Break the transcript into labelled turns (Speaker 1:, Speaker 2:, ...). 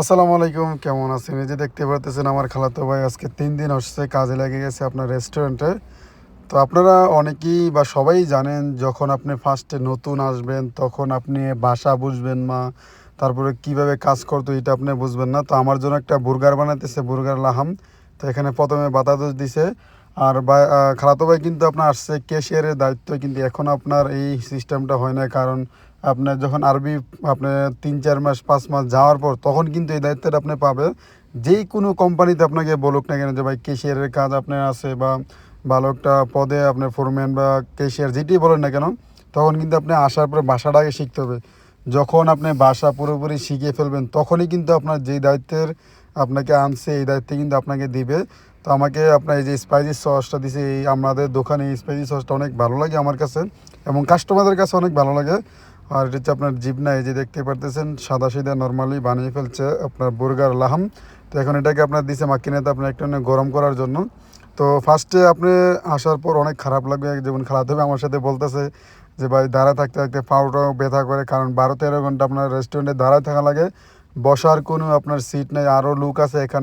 Speaker 1: আসসালামু আলাইকুম, কেমন আছেন? এই যে দেখতে পারতেছেন আমার খালাতো ভাই, আজকে তিন দিন আসছে কাজে লেগে গেছে আপনার রেস্টুরেন্টে তো আপনারা অনেকেই বা সবাই জানেন, যখন আপনি ফার্স্টে নতুন আসবেন, তখন আপনি বাসা বুঝবেন না, তারপরে কীভাবে কাজ করতো এটা আপনি বুঝবেন না। তো আমার জন্য একটা বুর্গার বানাইতেছে বুর্গার লাহাম। তো এখানে প্রথমে বাতাদোষ দিছে। আর খালাতো ভাই কিন্তু আপনার আসছে ক্যাশিয়ারের দায়িত্ব, কিন্তু এখন আপনার এই সিস্টেমটা হয় না কারণ আপনার যখন আরবি আপনার তিন, চার মাস, পাঁচ মাস যাওয়ার পর তখন কিন্তু এই দায়িত্বটা আপনি পাবে যেই কোনো কোম্পানিতে আপনাকে বলুক না কেন যে, ভাই ক্যাশিয়ারের কাজ আপনার আছে বা ভালো একটা পদে আপনার ফোরম্যান বা ক্যাশিয়ার যেটি বলেন না কেন, তখন কিন্তু আপনি আসার পরে বাসাটাকে শিখতে হবে। যখন আপনি বাসা পুরোপুরি শিখে ফেলবেন, তখনই কিন্তু আপনার যেই দায়িত্বের আপনাকে আনছে, এই দায়িত্বে কিন্তু আপনাকে দিবে। তো আমাকে আপনার এই যে স্পাইসি সসটা দিছে, এই আমাদের দোকানে স্পাইসি সসটা অনেক ভালো লাগে আমার কাছে এবং কাস্টমারদের কাছে অনেক ভালো লাগে। আর এটা হচ্ছে আপনার জিবনা, এই যে দেখতে পারতেছেন, সাদা সিধা নর্মালি বানিয়ে ফেলছে আপনার বুর্গার লাহাম। তো এখন এটাকে আপনার দিছে মাকিনাতে আপনার একটু গরম করার জন্য। তো ফার্স্টে আপনি আসার পর অনেক খারাপ লাগবে, যেমন খারাপ হবে আমার সাথে বলতেছে যে, ভাই, দাঁড়ায় থাকতে থাকতে পাউটাও ব্যথা করে, কারণ বারো তেরো ঘণ্টা আপনার রেস্টুরেন্টে দাঁড়ায় থাকা লাগে। বসার কোনো আপনার সিট নেই আরও লুক আছে এখানে।